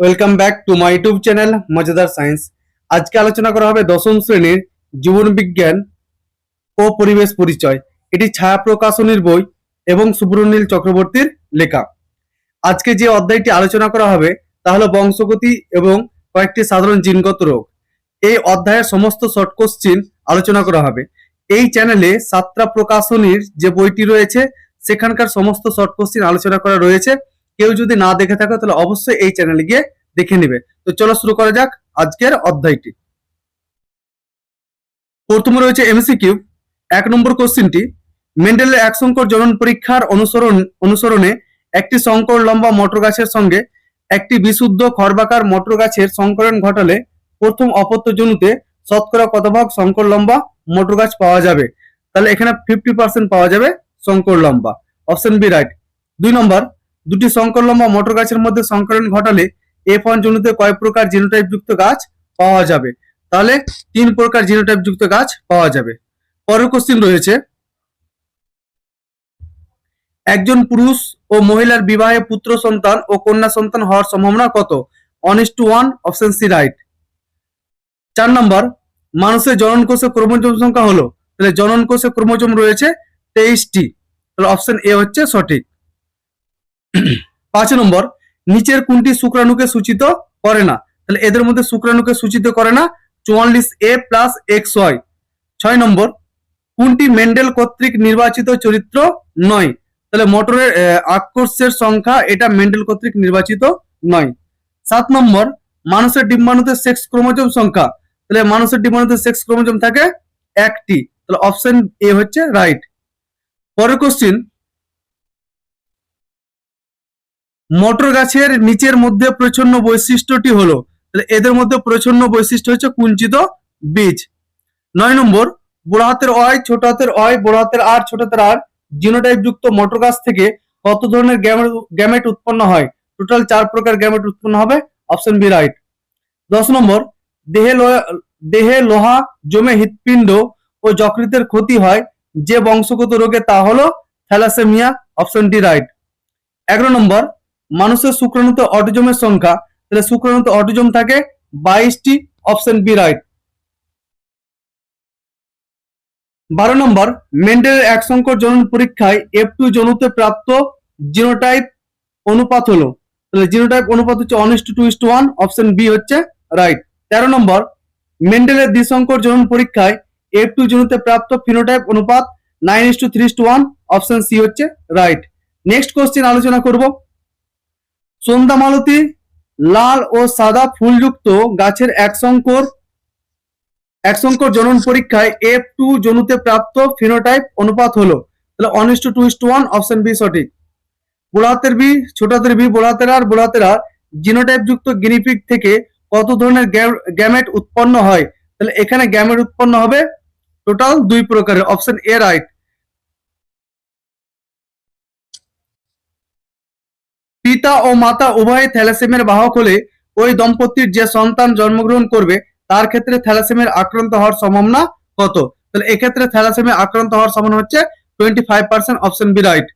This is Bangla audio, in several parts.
Welcome back to my YouTube channel মজাদার সায়েন্স আজকে আলোচনা করা হবে দশম শ্রেণির জীবন বিজ্ঞান ও পরিবেশ পরিচয়। এটি ছায়া প্রকাশনীর বই এবং সুব্রনীল চক্রবর্তীর লেখা। আজকে যে অধ্যায়টি আলোচনা করা হবে, তা হলো বংশগতি এবং কয়েকটি সাধারণ জিনগত রোগ। এই অধ্যায়ের সমস্ত শর্ট কোশ্চিন আলোচনা করা হবে। এই চ্যানেলে সাতটা প্রকাশনীর যে বইটি রয়েছে, সেখানকার সমস্ত শর্ট কোশ্চিন আলোচনা করা রয়েছে। কেউ যদি না দেখে থাকে, তাহলে অবশ্যই এই চ্যানেলে গিয়ে দেখে নিবে। তো চলো শুরু করা যাক আজকের অধ্যায়টি। প্রথমে রয়েছে এমসিকিউ এক নম্বর কোশ্চিনটি মেন্ডেলের এক সংকর জনন পরীক্ষার অনুসরণ, অনুসরণে একটি সংকর লম্বা মটর গাছের সঙ্গে একটি বিশুদ্ধ খরবাকার মটর গাছের সংকরণ ঘটালে প্রথম অপত্য জনুতে শতকরা কত ভাগ সংকর লম্বা মটর গাছ পাওয়া যাবে? তাহলে এখানে ফিফটি পাওয়া যাবে সংকর লম্বা। অপশন বি রাইট দুই নম্বর দুটি সংকর লম্বা মটর গাছের মধ্যে সংকরণ ঘটালে এফ ওয়ান জনুতে কয় প্রকার জিনোটাইপ যুক্ত গাছ পাওয়া যাবে। তাহলে তিন প্রকার জিনোটাইপ যুক্ত গাছ পাওয়া যাবে। পরের কোশ্চিন রয়েছে, একজন পুরুষ ও মহিলার বিবাহে পুত্র সন্তান ও কন্যা সন্তান হওয়ার সম্ভাবনা কত? Is to one option C right চার নম্বর, মানুষের জনন কোষে ক্রোমোজোম সংখ্যা হলো। তাহলে জনন কোষে ক্রোমোজোম রয়েছে তেইশটি। তাহলে অপশন এ হচ্ছে সঠিক। পাঁচ নম্বর, নিচের কোনটি শুক্রাণুকে সূচিত করে না? তাহলে এদের মধ্যে শুক্রাণুকে সূচিত করে না, চুয়াল্লিশ এ প্লাস এক্স ওয়াই ছয় নম্বর, কোনটি মেন্ডেল কর্তৃক নির্বাচিত চরিত্র নয়? তাহলে মোটরের আকর্ষের সংখ্যা এটা মেন্ডেল কর্তৃক নির্বাচিত নয়। সাত নম্বর, মানুষের ডিম্বাণুতে সেক্স ক্রোমোজোম সংখ্যা। তাহলে মানুষের ডিম্বাণুতে সেক্স ক্রোমোজোম থাকে একটি। তাহলে অপশন এ হচ্ছে রাইট পরের কোশ্চিন মটর গাছের নিচের মধ্যে প্রচ্ছন্ন বৈশিষ্ট্যটি হলো, তাহলে এদের মধ্যে প্রচ্ছন্ন বৈশিষ্ট্য হচ্ছে কুঞ্চিত বীজ। নয় নম্বর, বড় হাতের অয়, ছোট হাতের অয়, বড় হাতের আর, ছোট হাতের আর, জিনোটাইপ যুক্ত মটর গাছ থেকে কত ধরনের গ্যামেট উৎপন্ন হয়? টোটাল চার প্রকার গ্যামেট উৎপন্ন হবে অপশন বি রাইট দশ নম্বর, দেহে দেহে লোহা জমে হৃৎপিণ্ড ও যকৃতের ক্ষতি হয়, যে বংশগত রোগে তা হলো থ্যালাসেমিয়া অপশন ডি রাইট এগারো নম্বর মানুষের শুক্রাণুতে অটিজমের সংখ্যা, তাহলে শুক্রাণুতে অটিজম থাকে বাইশটি অপশন বি রাইট বারো নম্বর, মেন্ডেলের এক সংকর জনন পরীক্ষায় এফ টু জনুতে প্রাপ্ত জিনোটাইপ অনুপাত হলো। তাহলে জিনোটাইপ অনুপাত হচ্ছে one is to two one option B হচ্ছে রাইট তেরো নম্বর, মেন্ডেলের দ্বিসংকর জনন পরীক্ষায় এফ টু জনুতে প্রাপ্ত ফিনোটাইপ অনুপাত nine is to three to one option C হচ্ছে রাইট নেক্সট কোশ্চেন আলোচনা করব। সন্ধ্যা মালতী, লাল ও সাদা ফুলযুক্ত গাছের এক সংকর এক সংকর জনন পরীক্ষায় এফ টু জনুতে প্রাপ্ত ফিনোটাইপ অনুপাত হলো। তাহলে is to two to one option B সঠিক। বোড়াতের বি ছোটাতের বি বোড়াতের আর বোড়াতের আর জিনোটাইপ যুক্ত গিনিপিগ থেকে কত ধরনের গ্যামেট উৎপন্ন হয়? তাহলে এখানে গ্যামেট উৎপন্ন হবে টোটাল দুই প্রকারের অপশন এ রাইট পিতা ও মাতা উভয়ে থ্যালাসেমিয়ার বাহক হলে ওই দম্পতির যে সন্তান জন্মগ্রহণ করবে, তার ক্ষেত্রে থ্যালাসেমিয়ার আক্রান্ত হওয়ার সম্ভাবনা কত? তাহলে এক্ষেত্রে থ্যালাসেমিয়া আক্রান্ত হওয়ার সম্ভাবনা হচ্ছে twenty five percent option B right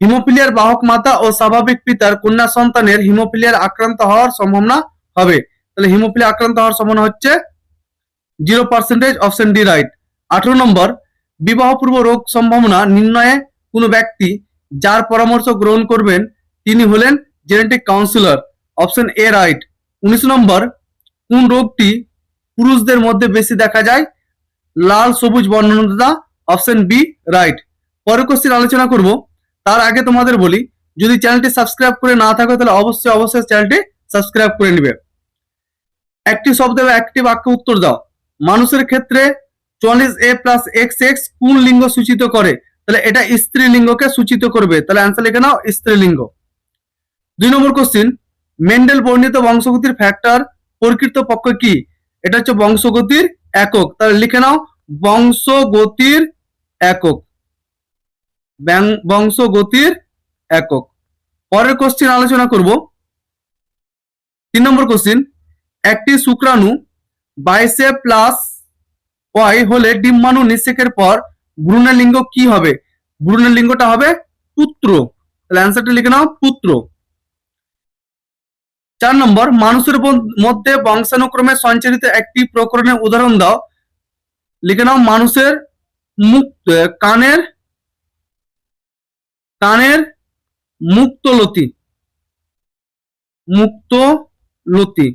হিমোফিলিয়ার বাহক মাতা ও স্বাভাবিক পিতার কন্যা সন্তানের হিমোফিলিয়ার আক্রান্ত হওয়ার সম্ভাবনা হবে। তাহলে হিমোফিলিয়া আক্রান্ত হওয়ার সম্ভাবনা হচ্ছে zero percentage option D right আঠারো নম্বর বিবাহপূর্ব রোগ সম্ভাবনা নির্ণয়ে কোনো ব্যক্তি যার পরামর্শ গ্রহণ করবেন, তিনি হলেন genetic counsellor option A right উনিশ নম্বর, কোন রোগটি পুরুষদের মধ্যে বেশি দেখা যায়? লাল, সবুজ বর্ণনতা অপশন বি রাইট পরের কোশ্চেন আলোচনা করব। তার আগে তোমাদের বলি, যদি চ্যানেলটি সাবস্ক্রাইব করে না থাকো, তাহলে অবশ্যই অবশ্যই চ্যানেলটি সাবস্ক্রাইব করে নিবে। একটি শব্দ বা একটি বাক্য উত্তর দাও। মানুষের ক্ষেত্রে চল্লিশ এ প্লাস এক্স এক্স কোন লিঙ্গ সূচিত করে? তাহলে এটা স্ত্রীলিঙ্গকে সূচিত করবে। তাহলে অ্যান্সার লিখে নাও, স্ত্রীলিঙ্গ। দুই নম্বর কোশ্চিন মেন্ডেল বর্ণিত বংশগতির ফ্যাক্টর প্রকৃত পক্ষ কি? এটা হচ্ছে বংশগতির একক। তাহলে লিখে নাও, বংশগতির একক। বংশগতির একক। পরের কোশ্চিন আলোচনা করব। তিন নম্বর কোশ্চিন একটি শুক্রাণু বাইশে প্লাস ওয়াই হলে ডিম্বাণু নিষেকের পর ভ্রূণের লিঙ্গ কি হবে? ভ্রূণের লিঙ্গটা হবে পুত্র। তাহলে অ্যান্সারটা লিখে নাও, পুত্র। চার নম্বর, মানুষের মধ্যে বংশানুক্রমে সঞ্চারিত একটি প্রকরণের উদাহরণ দাও। লিখে নাও, মানুষের মুখ কানের কানের মুক্তলতি। মুক্তলতি।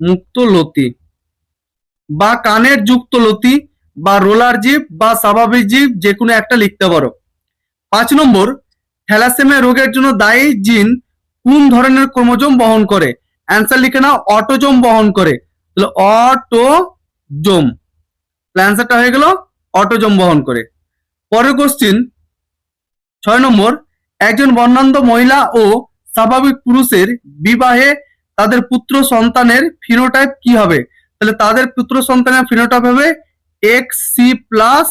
মুক্তলতি। বা কানের যুক্ত লতি বা রোলার জীব বা স্বাভাবিক জীব যে কোনো একটা লিখতে পারো। পাঁচ নম্বর, থ্যালাসেমিয়া রোগের জন্য দায়ী জিন কোন ধরনের ক্রোমোজোম বহন করে? অ্যান্সার লিখে নাও, অটোজোম বহন করে। তাহলে অটোজোম। অ্যান্সারটা হয়ে গেল, অটোজোম বহন করে। পরের কোশ্চিন ছয় নম্বর, একজন বর্ণান্ধ মহিলা ও স্বাভাবিক পুরুষের বিবাহে তাদের পুত্র সন্তানের ফিনোটাইপ কি হবে? তাহলে তাদের পুত্র সন্তানের ফিনোটাইপ হবে এক্স সি প্লাস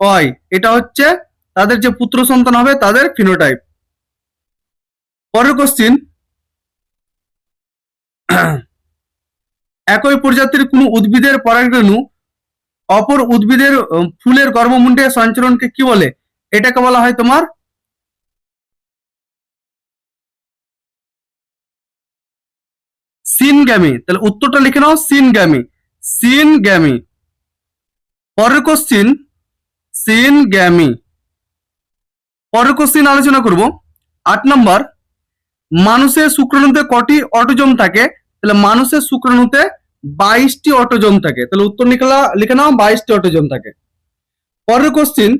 ওয়াই এটা হচ্ছে তাদের যে পুত্র সন্তান হবে, তাদের ফিনোটাইপ পরের কোশ্চিন একই প্রজাতির কোনো উদ্ভিদের পরাগরেণু অপর উদ্ভিদের ফুলের গর্ভমুণ্ডে সঞ্চরণকে কি বলে? এটাকে বলা হয় তোমার সিনগ্যামি। তাহলে উত্তরটা লিখে নাও, সিনগ্যামি। সিনগ্যামি। পরের কোশ্চিন সিনগ্যামি পরের কোশ্চিন আলোচনা করব। আট নম্বর মানুষের শুক্রাণুতে কটি অটোজোম থাকে? তাহলে মানুষের শুক্রাণুতে বাইশটি অটোজোম থাকে। তাহলে উত্তর লিখলা লিখে নাও, বাইশটি অটোজোম থাকে। পরের কোশ্চিন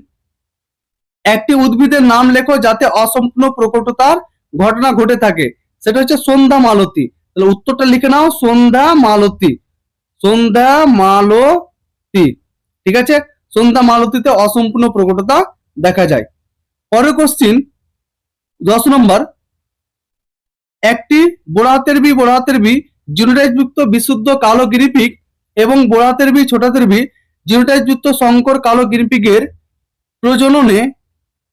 একটি উদ্ভিদের নাম লেখো যাতে অসম্পূর্ণ প্রকটতার ঘটনা ঘটে থাকে। সেটা হচ্ছে সন্ধ্যা মালতী। তাহলে উত্তরটা লিখে নাও, সন্ধ্যা মালতী। সন্ধ্যা মালতী। ঠিক আছে? সন্ধ্যা মালতীতে অসম্পূর্ণ প্রকটতা দেখা যায়। পরের কোশ্চিন দশ নম্বর। একটি বোড়াতের বি বড় হাতের বি জিনোটাইজ যুক্ত বিশুদ্ধ কালো গিরিপিক এবং বোড়াতের বি, ছোটাতের বি জিনোটাইজ যুক্ত সংকর কালো গিরিপিকের প্রজননে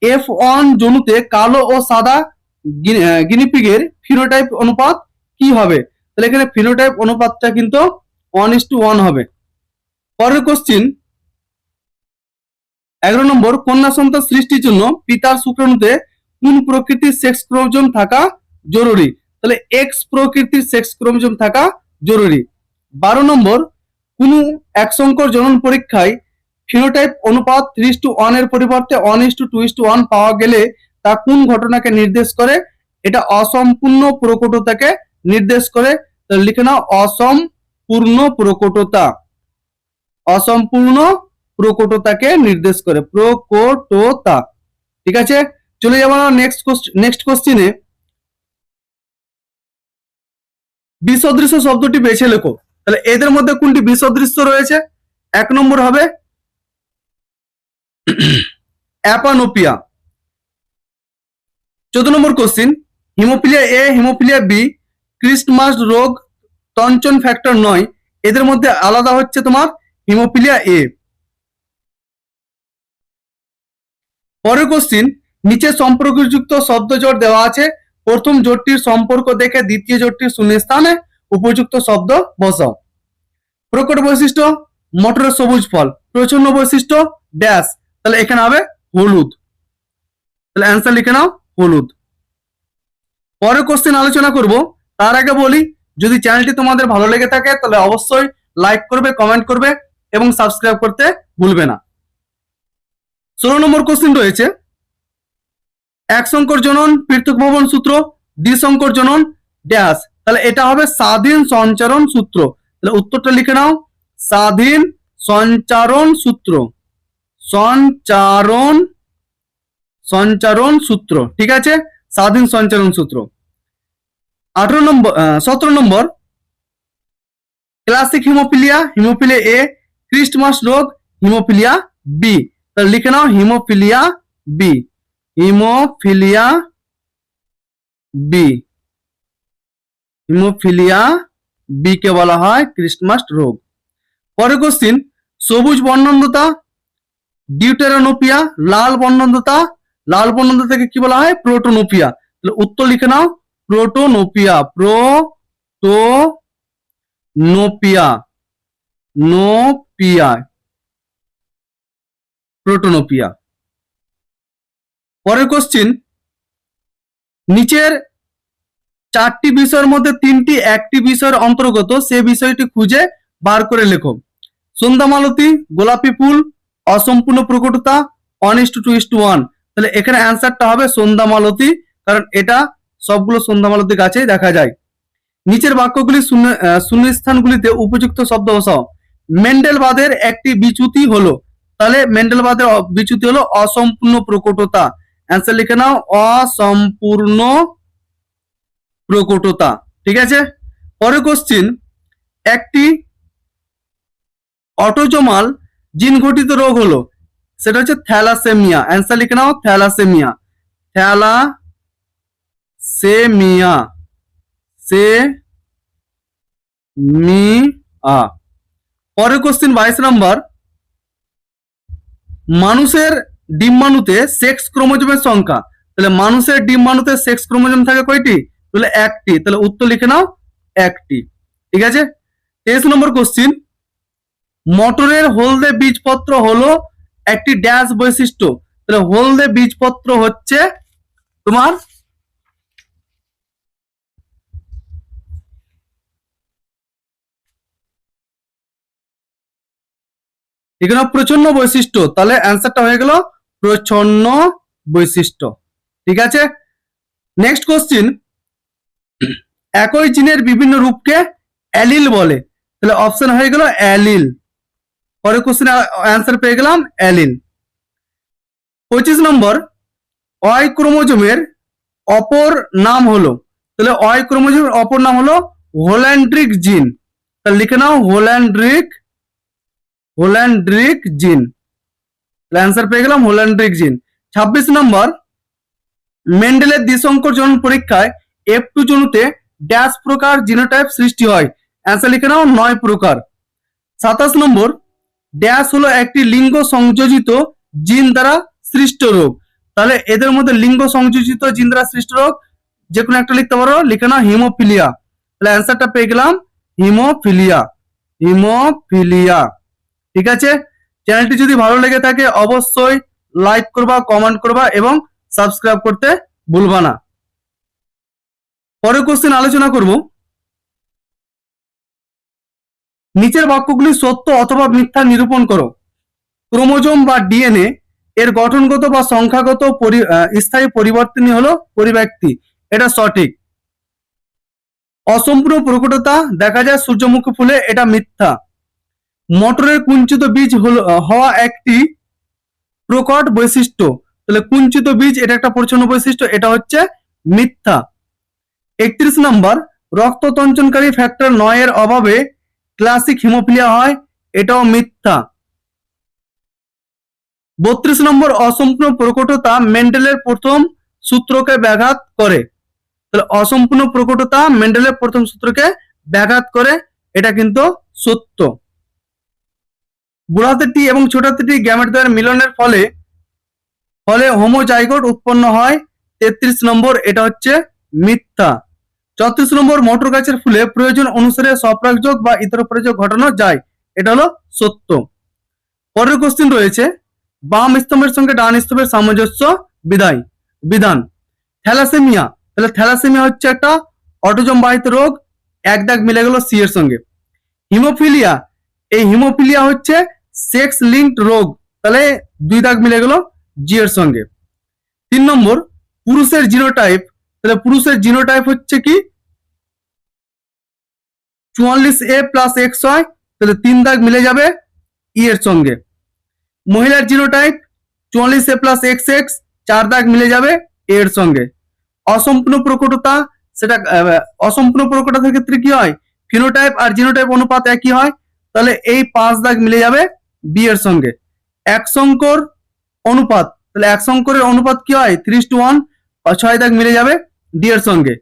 এফ ওয়ান জনুতে কালো ও সাদা গিনিপিগের ফিনোটাইপ অনুপাত কি হবে? তাহলে এখানে ফিনোটাইপ অনুপাতটা কিন্তু ওয়ান ইস টু ওয়ান হবে। পরের কোশ্চিন এগারো নম্বর, কন্যা সন্তান সৃষ্টির জন্য পিতার শুক্রাণুতে কোন প্রকৃতির সেক্স ক্রোমোজোম থাকা জরুরি? তাহলে এক্স প্রকৃতির সেক্স ক্রোমোজোম থাকা জরুরি। বারো নম্বর, কোন এক সংকর জনন পরীক্ষায় ফিনোটাইপ অনুপাত থ্রি টু ওয়ানের পরিবর্তে one is to two two is to one গেলে তা কোন ঘটনাকে নির্দেশ করে? এটা অসম্পূর্ণ প্রকটতাকে নির্দেশ করে। লিখে নাও, অসম্পূর্ণ প্রকটতা। অসম্পূর্ণ প্রকটতাকে নির্দেশ করে, প্রকটতা। ঠিক আছে? চলে যাব নেক্সট নেক্সট কোশ্চিনে বিসদৃশ্য শব্দটি বেছে লেখো। তাহলে এদের মধ্যে কোনটি বিসদৃশ্য রয়েছে? এক নম্বর হবে অ্যাপানোপিয়া। চোদ্দ নম্বর question haemophilia A, haemophilia B Christmas রোগ, তঞ্চন ফ্যাক্টর নয়। এদের মধ্যে আলাদা হচ্ছে তোমার হিমোফিলিয়া এ। পরের কোশ্চিন নিচে সম্পর্কযুক্ত শব্দ জোট দেওয়া আছে। প্রথম জোটটির সম্পর্ক দেখে দ্বিতীয় জোটটির শূন্যস্থানে উপযুক্ত শব্দ বসাও। প্রকট বৈশিষ্ট্য, মটরের সবুজ ফল। প্রচণ্ড বৈশিষ্ট্য ড্যাশ তাহলে এখানে হবে হলুদ। তাহলে অ্যান্সার লিখে নাও, হলুদ। পরের কোশ্চেন আলোচনা করব। তার আগে বলি, যদি চ্যানেলটি তোমাদের ভালো লেগে থাকে, তাহলে অবশ্যই লাইক করবে কমেন্ট করবে এবং সাবস্ক্রাইব করতে ভুলবে না। ষোলো নম্বর কোশ্চেন রয়েছে। এক সংকর জনন, পৃথক ভবন সূত্র দ্বিসংকর জনন, ড্যাশ। তাহলে এটা হবে স্বাধীন সঞ্চারণ সূত্র। তাহলে উত্তরটা লিখে নাও। স্বাধীন সঞ্চারণ সূত্র। সঞ্চারণ সঞ্চারণ সূত্র। ঠিক আছে? স্বাধীন সঞ্চারণ সূত্র। আঠারো নম্বর সতেরো নম্বর। Classic haemophilia haemophilia A Christmas রোগ, হিমোফিলিয়া বি। তাহলে লিখে নাও haemophilia B. Haemophilia B. Haemophilia B কে বলা হয় ক্রিস্টমাস রোগ। পরের কোশ্চিন সবুজ বর্ণন্দতা ডিউটেরানোপিয়া, লাল বর্ণন্দতা লাল বর্ণন্দতাকে কি বলা হয়? প্রোটোনোপিয়া। তাহলে উত্তর লিখে নাও, প্রোটোনোপিয়া প্রোটো নোপিয়া নোপিয়া। প্রোটোনোপিয়া। পরের কোশ্চিন নিচের চারটি বিষয়ের মধ্যে তিনটি একটি বিষয়ের অন্তর্গত, সে বিষয়টি খুঁজে বার করে লেখো। সন্ধ্যামালতি, গোলাপি ফুল, অসম্পূর্ণ প্রকটতা one is to two two is to তাহলে এখানে অ্যান্সারটা হবে সন্ধ্যামালতি, কারণ এটা সবগুলো সন্ধ্যামালতি গাছেই দেখা যায়। নিচের বাক্যগুলি শূন্য শূন্যস্থানগুলিতে উপযুক্ত শব্দ বসাও। মেন্ডেলবাদের একটি বিচ্যুতি হলো তাহলে মেন্ডেলবাদের বিচ্যুতি হলো অসম্পূর্ণ প্রকটতা। অ্যান্সার লিখে নাও, অসম্পূর্ণ প্রকটতা। ঠিক আছে? পরের কোশ্চিন একটি অটোজোমাল জিন ঘটিত রোগ হলো, সেটা হচ্ছে থ্যালাসেমিয়া। অ্যান্সার লিখে নাও, থ্যালাসেমিয়া। থ্যালাসেমিয়া। সে মি আ পরের কোশ্চিন বাইশ নাম্বার মানুষের ডিম্বাণুতে সেক্স ক্রোমোজোমের সংখ্যা। তাহলে মানুষের ডিম্বাণুতে সেক্স ক্রোমোজোম থাকে কয়টি? তাহলে একটি। তাহলে উত্তর লিখে নাও, একটি। ঠিক আছে? তেইশ নম্বর কোশ্চিন মটরের হলদে বীজপত্র হলো একটি ড্যাশ বৈশিষ্ট্য। তাহলে হলদে বীজপত্র হচ্ছে তোমার এখানে প্রচ্ছন্ন বৈশিষ্ট্য। তাহলে অ্যান্সারটা হয়ে গেল প্রচ্ছন্ন বৈশিষ্ট্য। ঠিক আছে? নেক্সট কোশ্চিন একই জিনের বিভিন্ন রূপকে অ্যালিল বলে। তাহলে অপশন হয়ে গেল অ্যালিল। পরের কোশ্চেন অ্যান্সার পেয়ে গেলাম অ্যালিল। পঁচিশ নম্বর অয় ক্রোমোজোমের অপর নাম হলো। তাহলে অয় ক্রোমোজোমের অপর নাম হলো হোল্যান্ড্রিক জিন। তাহলে লিখে নাও হোল্যান্ড্রিক হোল্যান্ড্রিক জিন। অ্যান্সার পেয়ে গেলাম হোল্যান্ড্রিক জিন। ছাব্বিশ নম্বর, মেন্ডেলের দ্বিসংকর জনন পরীক্ষায় এফ টু জনুতে ড্যাশ প্রকার জিনোটাইপ সৃষ্টি হয়। অ্যান্সার লিখে নাও, নয় প্রকার। সাতাশ নম্বর, ড্যাশ হলো একটি লিঙ্গ সংযোজিত জিন দ্বারা সৃষ্ট রোগ। তাহলে এদের মধ্যে লিঙ্গ সংযোজিত জিন দ্বারা সৃষ্ট রোগ যে কোনো একটা লিখতে পারো, লিখে নাও হিমোফিলিয়া। তাহলে অ্যান্সারটা পেয়ে গেলাম, হিমোফিলিয়া। হিমোফিলিয়া। ঠিক আছে? চ্যানেলটি যদি ভালো লেগে থাকে, অবশ্যই লাইক করবা কমেন্ট করবা এবং সাবস্ক্রাইব করতে ভুলবা না। পরের কোশ্চেন আলোচনা করব। নিচের বাক্যগুলি সত্য অথবা মিথ্যা নিরূপণ করো। ক্রোমোজোম বা ডিএনএ এর গঠনগত বা সংখ্যাগত স্থায়ী পরিবর্তনই হলো পরিব্যক্তি। এটা সঠিক। অসম্পূর্ণ প্রকটতা দেখা যায় সূর্যমুখী ফুলে, এটা মিথ্যা। মটরের কুঞ্চিত বীজ হওয়া একটি প্রকট বৈশিষ্ট্য। তাহলে কুঞ্চিত বীজ এটা একটা পরিচ্ছন্ন বৈশিষ্ট্য, এটা হচ্ছে মিথ্যা। একত্রিশ নম্বর রক্ততঞ্চনকারী ফ্যাক্টর নয়ের অভাবে ক্লাসিক হিমোফিলিয়া হয়, এটাও মিথ্যা। বত্রিশ নম্বর, অসম্পূর্ণ প্রকটতা মেন্ডেলের প্রথম সূত্রকে ব্যাঘাত করে। তাহলে অসম্পূর্ণ প্রকটতা মেন্ডেলের প্রথম সূত্রকে ব্যাঘাত করে, এটা কিন্তু সত্য। বুড়াতে টি এবং ছোটাতে টি গ্যামেট দ্বয়ের মিলনের ফলে ফলে হোমোজাইগোট উৎপন্ন হয়। তেত্রিশ নম্বর, এটা হচ্ছে মিথ্যা। চৌত্রিশ নম্বর, মোটর গাছের ফুলে প্রয়োজন অনুসারে স্বপ্রাগযোগ বা ইতর প্রয়োগ ঘটানো যায়। এটা হলো সত্য। পরের কোশ্চিন রয়েছে, বাম স্তম্ভের সঙ্গে ডান স্তম্ভের সামঞ্জস্য বিদায়, বিধান। থ্যালাসেমিয়া, তাহলে থ্যালাসেমিয়া হচ্ছে একটা অটোজম বাহিত রোগ, এক দাগ মিলে গেল সি এর সঙ্গে। হিমোফিলিয়া, এই হিমোফিলিয়া হচ্ছে সেক্স লিঙ্কড রোগ, তাহলে দুই দাগ মিলে গেল জি এর সঙ্গে। তিন নম্বর, পুরুষের জিনোটাইপ তাহলে পুরুষের জিনোটাইপ হচ্ছে কি? চুয়াল্লিশ এ প্লাস এক্স হয়, তাহলে তিন দাগ মিলে যাবে ই এর সঙ্গে। মহিলার জিনোটাইপ চুয়াল্লিশ এ প্লাস এক্স এক্স চার দাগ মিলে যাবে এ এর সঙ্গে। অসম্পূর্ণ প্রকটতা, সেটা অসম্পূর্ণ প্রকটতার ক্ষেত্রে কি হয়? ফিনোটাইপ আর জিনোটাইপ অনুপাত একই হয়, তাহলে এই পাঁচ দাগ মিলে যাবে বি এর সঙ্গে। এক সংকর অনুপাত, তাহলে এক সংকরের অনুপাত কি হয়? ত্রিশ টু ওয়ান ছয় দাগ মিলে যাবে ডি এর সঙ্গে।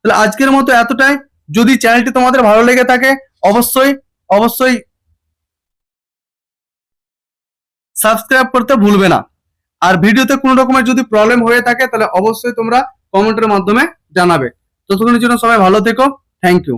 তাহলে আজকের মতো এতটাই। যদি চ্যানেলটি তোমাদের ভালো লেগে থাকে, অবশ্যই অবশ্যই সাবস্ক্রাইব করতে ভুলবে না। আর ভিডিওতে কোনো রকমের যদি প্রবলেম হয়ে থাকে, তাহলে অবশ্যই তোমরা কমেন্টের মাধ্যমে জানাবে। ততক্ষণের জন্য সবাই ভালো থেকো। Thank you